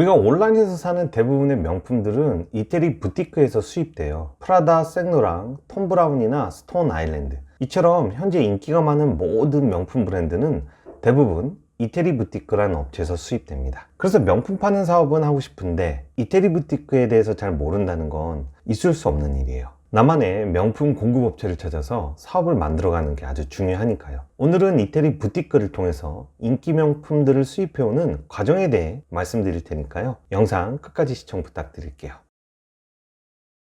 우리가 온라인에서 사는 대부분의 명품들은 이태리 부티크에서 수입돼요. 프라다, 생로랑, 톰 브라운이나 스톤 아일랜드. 이처럼 현재 인기가 많은 모든 명품 브랜드는 대부분 이태리 부티크라는 업체에서 수입됩니다. 그래서 명품 파는 사업은 하고 싶은데 이태리 부티크에 대해서 잘 모른다는 건 있을 수 없는 일이에요. 나만의 명품 공급 업체를 찾아서 사업을 만들어가는 게 아주 중요하니까요. 오늘은 이태리 부티크를 통해서 인기 명품들을 수입해오는 과정에 대해 말씀드릴 테니까요. 영상 끝까지 시청 부탁드릴게요.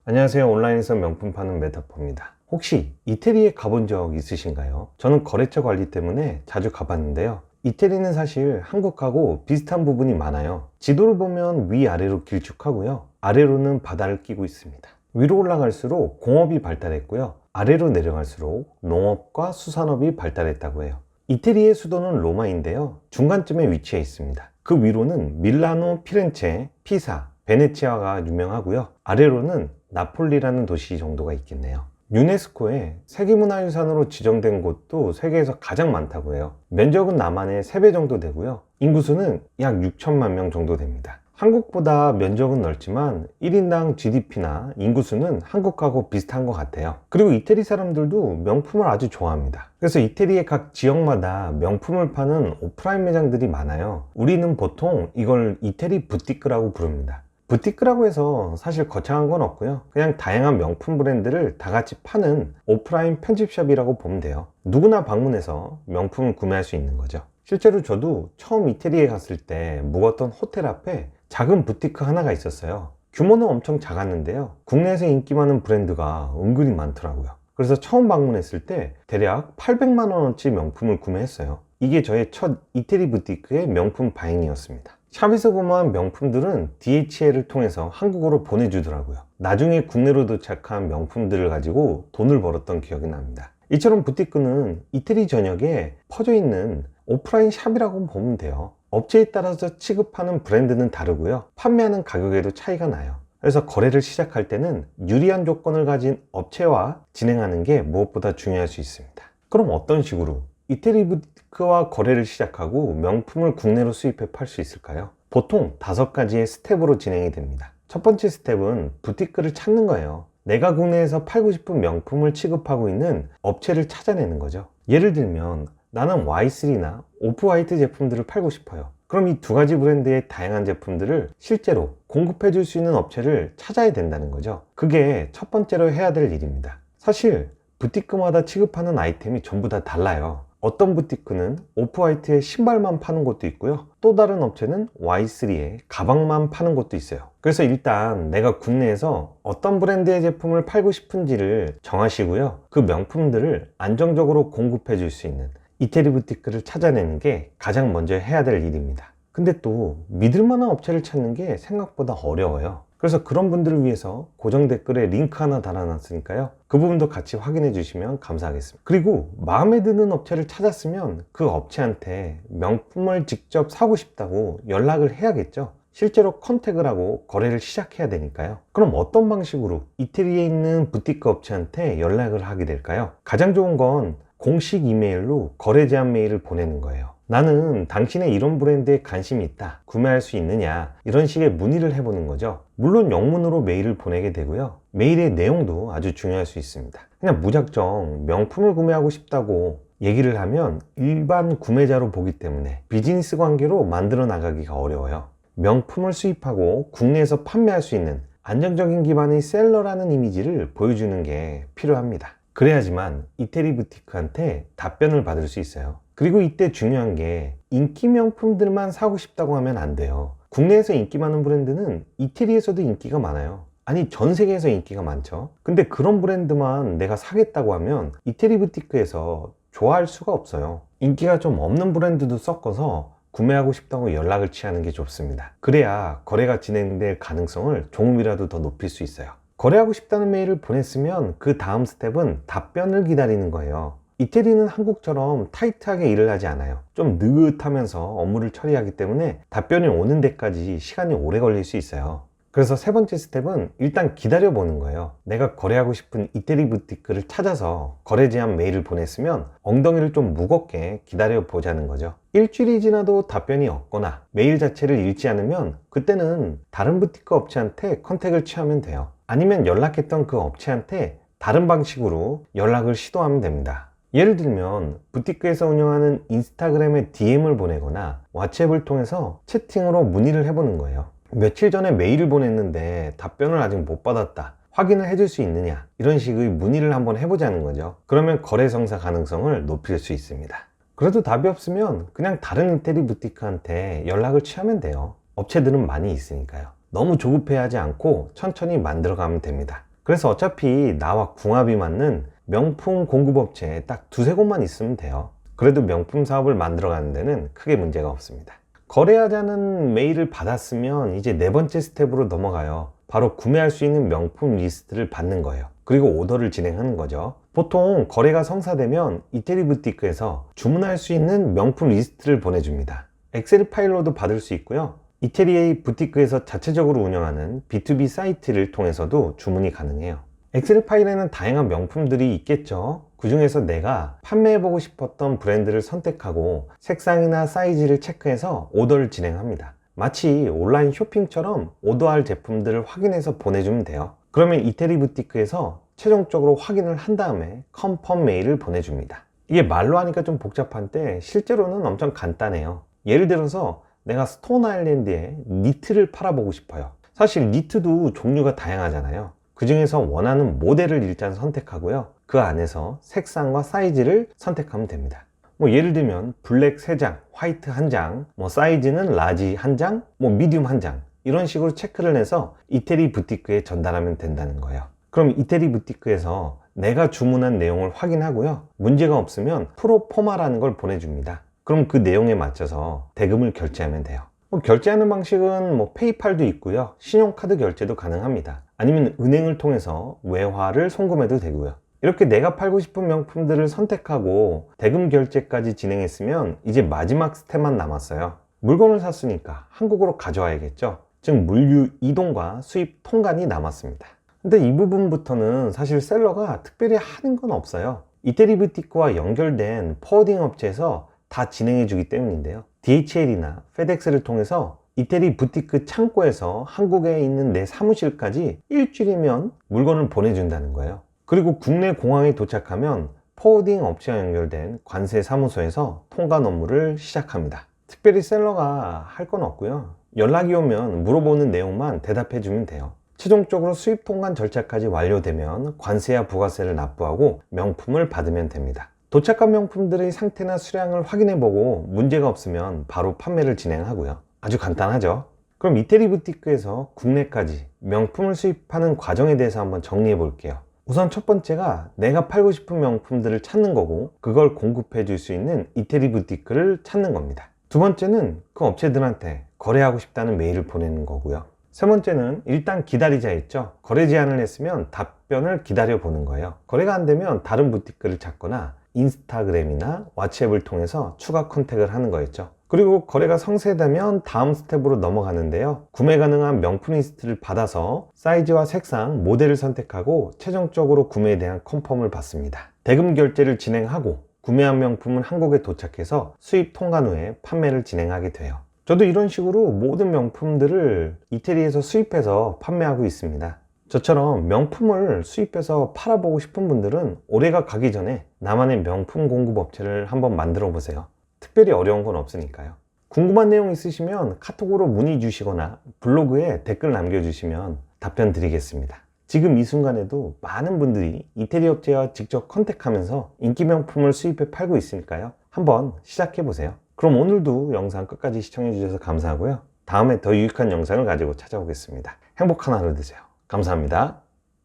안녕하세요. 온라인에서 명품 파는 메타포입니다. 혹시 이태리에 가본 적 있으신가요? 저는 거래처 관리 때문에 자주 가봤는데요. 이태리는 사실 한국하고 비슷한 부분이 많아요. 지도를 보면 위아래로 길쭉하고요. 아래로는 바다를 끼고 있습니다. 위로 올라갈수록 공업이 발달했고요. 아래로 내려갈수록 농업과 수산업이 발달했다고 해요. 이태리의 수도는 로마인데요. 중간쯤에 위치해 있습니다. 그 위로는 밀라노, 피렌체, 피사, 베네치아가 유명하고요. 아래로는 나폴리라는 도시 정도가 있겠네요. 유네스코에 세계문화유산으로 지정된 곳도 세계에서 가장 많다고 해요. 면적은 남한의 3배 정도 되고요. 인구수는 약 6천만 명 정도 됩니다. 한국보다 면적은 넓지만 1인당 GDP나 인구수는 한국하고 비슷한 것 같아요. 그리고 이태리 사람들도 명품을 아주 좋아합니다. 그래서 이태리의 각 지역마다 명품을 파는 오프라인 매장들이 많아요. 우리는 보통 이걸 이태리 부티크라고 부릅니다. 부티크라고 해서 사실 거창한 건 없고요. 그냥 다양한 명품 브랜드를 다 같이 파는 오프라인 편집샵이라고 보면 돼요. 누구나 방문해서 명품을 구매할 수 있는 거죠. 실제로 저도 처음 이태리에 갔을 때 묵었던 호텔 앞에 작은 부티크 하나가 있었어요. 규모는 엄청 작았는데요. 국내에서 인기 많은 브랜드가 은근히 많더라고요. 그래서 처음 방문했을 때 대략 800만 원어치 명품을 구매했어요. 이게 저의 첫 이태리 부티크의 명품 바잉이었습니다. 샵에서 구매한 명품들은 DHL을 통해서 한국으로 보내주더라고요. 나중에 국내로 도착한 명품들을 가지고 돈을 벌었던 기억이 납니다. 이처럼 부티크는 이태리 전역에 퍼져 있는 오프라인 샵이라고 보면 돼요. 업체에 따라서 취급하는 브랜드는 다르고요. 판매하는 가격에도 차이가 나요. 그래서 거래를 시작할 때는 유리한 조건을 가진 업체와 진행하는 게 무엇보다 중요할 수 있습니다. 그럼 어떤 식으로 이태리 부티크와 거래를 시작하고 명품을 국내로 수입해 팔 수 있을까요? 보통 다섯 가지의 스텝으로 진행이 됩니다. 첫 번째 스텝은 부티크를 찾는 거예요. 내가 국내에서 팔고 싶은 명품을 취급하고 있는 업체를 찾아내는 거죠. 예를 들면 나는 Y3나 오프화이트 제품들을 팔고 싶어요. 그럼 이 두 가지 브랜드의 다양한 제품들을 실제로 공급해 줄 수 있는 업체를 찾아야 된다는 거죠. 그게 첫 번째로 해야 될 일입니다. 사실 부티크마다 취급하는 아이템이 전부 다 달라요. 어떤 부티크는 오프화이트의 신발만 파는 곳도 있고요. 또 다른 업체는 Y3의 가방만 파는 곳도 있어요. 그래서 일단 내가 국내에서 어떤 브랜드의 제품을 팔고 싶은지를 정하시고요. 그 명품들을 안정적으로 공급해 줄 수 있는 이태리 부티크를 찾아내는 게 가장 먼저 해야 될 일입니다. 근데 또 믿을 만한 업체를 찾는 게 생각보다 어려워요. 그래서 그런 분들을 위해서 고정 댓글에 링크 하나 달아놨으니까요. 그 부분도 같이 확인해 주시면 감사하겠습니다. 그리고 마음에 드는 업체를 찾았으면 그 업체한테 명품을 직접 사고 싶다고 연락을 해야겠죠. 실제로 컨택을 하고 거래를 시작해야 되니까요. 그럼 어떤 방식으로 이태리에 있는 부티크 업체한테 연락을 하게 될까요? 가장 좋은 건 공식 이메일로 거래 제한 메일을 보내는 거예요. 나는 당신의 이런 브랜드에 관심이 있다. 구매할 수 있느냐. 이런 식의 문의를 해보는 거죠. 물론 영문으로 메일을 보내게 되고요. 메일의 내용도 아주 중요할 수 있습니다. 그냥 무작정 명품을 구매하고 싶다고 얘기를 하면 일반 구매자로 보기 때문에 비즈니스 관계로 만들어 나가기가 어려워요. 명품을 수입하고 국내에서 판매할 수 있는 안정적인 기반의 셀러라는 이미지를 보여주는 게 필요합니다. 그래야지만 이태리 부티크한테 답변을 받을 수 있어요. 그리고 이때 중요한 게 인기 명품들만 사고 싶다고 하면 안 돼요. 국내에서 인기 많은 브랜드는 이태리에서도 인기가 많아요. 아니 전 세계에서 인기가 많죠. 근데 그런 브랜드만 내가 사겠다고 하면 이태리 부티크에서 좋아할 수가 없어요. 인기가 좀 없는 브랜드도 섞어서 구매하고 싶다고 연락을 취하는 게 좋습니다. 그래야 거래가 진행될 가능성을 조금이라도 더 높일 수 있어요. 거래하고 싶다는 메일을 보냈으면 그 다음 스텝은 답변을 기다리는 거예요. 이태리는 한국처럼 타이트하게 일을 하지 않아요. 좀 느긋하면서 업무를 처리하기 때문에 답변이 오는 데까지 시간이 오래 걸릴 수 있어요. 그래서 세 번째 스텝은 일단 기다려 보는 거예요. 내가 거래하고 싶은 이태리 부티크를 찾아서 거래 제한 메일을 보냈으면 엉덩이를 좀 무겁게 기다려 보자는 거죠. 일주일이 지나도 답변이 없거나 메일 자체를 읽지 않으면 그때는 다른 부티크 업체한테 컨택을 취하면 돼요. 아니면 연락했던 그 업체한테 다른 방식으로 연락을 시도하면 됩니다. 예를 들면 부티크에서 운영하는 인스타그램에 DM을 보내거나 왓츠앱을 통해서 채팅으로 문의를 해보는 거예요. 며칠 전에 메일을 보냈는데 답변을 아직 못 받았다. 확인을 해줄 수 있느냐 이런 식의 문의를 한번 해보자는 거죠 그러면 거래 성사 가능성을 높일 수 있습니다 그래도 답이 없으면 그냥 다른 인테리 부티크한테 연락을 취하면 돼요 업체들은 많이 있으니까요 너무 조급해하지 않고 천천히 만들어가면 됩니다 그래서 어차피 나와 궁합이 맞는 명품 공급업체 딱 두세 곳만 있으면 돼요 그래도 명품 사업을 만들어가는 데는 크게 문제가 없습니다 거래하자는 메일을 받았으면 이제 네 번째 스텝으로 넘어가요 바로 구매할 수 있는 명품 리스트를 받는 거예요. 그리고 오더를 진행하는 거죠. 보통 거래가 성사되면 이태리 부티크에서 주문할 수 있는 명품 리스트를 보내줍니다. 엑셀 파일로도 받을 수 있고요. 이태리의 부티크에서 자체적으로 운영하는 B2B 사이트를 통해서도 주문이 가능해요. 엑셀 파일에는 다양한 명품들이 있겠죠. 그 중에서 내가 판매해보고 싶었던 브랜드를 선택하고 색상이나 사이즈를 체크해서 오더를 진행합니다. 마치 온라인 쇼핑처럼 오더할 제품들을 확인해서 보내주면 돼요. 그러면 이태리 부티크에서 최종적으로 확인을 한 다음에 컨펌 메일을 보내줍니다. 이게 말로 하니까 좀 복잡한데 실제로는 엄청 간단해요. 예를 들어서 내가 스톤 아일랜드에 니트를 팔아보고 싶어요. 사실 니트도 종류가 다양하잖아요. 그 중에서 원하는 모델을 일단 선택하고요. 그 안에서 색상과 사이즈를 선택하면 됩니다. 뭐 예를 들면 블랙 3장, 화이트 1장, 뭐 사이즈는 라지 1장, 뭐 미디움 1장 이런 식으로 체크를 해서 이태리 부티크에 전달하면 된다는 거예요. 그럼 이태리 부티크에서 내가 주문한 내용을 확인하고요. 문제가 없으면 프로포마라는 걸 보내줍니다. 그럼 그 내용에 맞춰서 대금을 결제하면 돼요. 뭐 결제하는 방식은 뭐 페이팔도 있고요. 신용카드 결제도 가능합니다. 아니면 은행을 통해서 외화를 송금해도 되고요. 이렇게 내가 팔고 싶은 명품들을 선택하고 대금 결제까지 진행했으면 이제 마지막 스텝만 남았어요. 물건을 샀으니까 한국으로 가져와야겠죠. 즉 물류 이동과 수입 통관이 남았습니다. 근데 이 부분부터는 사실 셀러가 특별히 하는 건 없어요. 이태리 부티크와 연결된 포워딩 업체에서 다 진행해 주기 때문인데요. DHL이나 페덱스를 통해서 이태리 부티크 창고에서 한국에 있는 내 사무실까지 일주일이면 물건을 보내준다는 거예요. 그리고 국내 공항에 도착하면 포워딩 업체와 연결된 관세 사무소에서 통관 업무를 시작합니다. 특별히 셀러가 할 건 없고요. 연락이 오면 물어보는 내용만 대답해 주면 돼요. 최종적으로 수입 통관 절차까지 완료되면 관세와 부가세를 납부하고 명품을 받으면 됩니다. 도착한 명품들의 상태나 수량을 확인해 보고 문제가 없으면 바로 판매를 진행하고요. 아주 간단하죠? 그럼 이태리 부티크에서 국내까지 명품을 수입하는 과정에 대해서 한번 정리해 볼게요. 우선 첫 번째가 내가 팔고 싶은 명품들을 찾는 거고 그걸 공급해 줄 수 있는 이태리 부티크를 찾는 겁니다. 두 번째는 그 업체들한테 거래하고 싶다는 메일을 보내는 거고요. 세 번째는 일단 기다리자 했죠. 거래 제안을 했으면 답변을 기다려 보는 거예요. 거래가 안 되면 다른 부티크를 찾거나 인스타그램이나 왓츠앱을 통해서 추가 컨택을 하는 거였죠. 그리고 거래가 성사되면 다음 스텝으로 넘어가는데요. 구매 가능한 명품 리스트를 받아서 사이즈와 색상, 모델을 선택하고 최종적으로 구매에 대한 컨펌을 받습니다. 대금 결제를 진행하고 구매한 명품은 한국에 도착해서 수입 통관 후에 판매를 진행하게 돼요. 저도 이런 식으로 모든 명품들을 이태리에서 수입해서 판매하고 있습니다. 저처럼 명품을 수입해서 팔아보고 싶은 분들은 올해가 가기 전에 나만의 명품 공급 업체를 한번 만들어 보세요. 특별히 어려운 건 없으니까요. 궁금한 내용 있으시면 카톡으로 문의 주시거나 블로그에 댓글 남겨주시면 답변 드리겠습니다. 지금 이 순간에도 많은 분들이 이태리 업체와 직접 컨택하면서 인기 명품을 수입해 팔고 있으니까요. 한번 시작해 보세요. 그럼 오늘도 영상 끝까지 시청해 주셔서 감사하고요. 다음에 더 유익한 영상을 가지고 찾아오겠습니다. 행복한 하루 되세요. 감사합니다.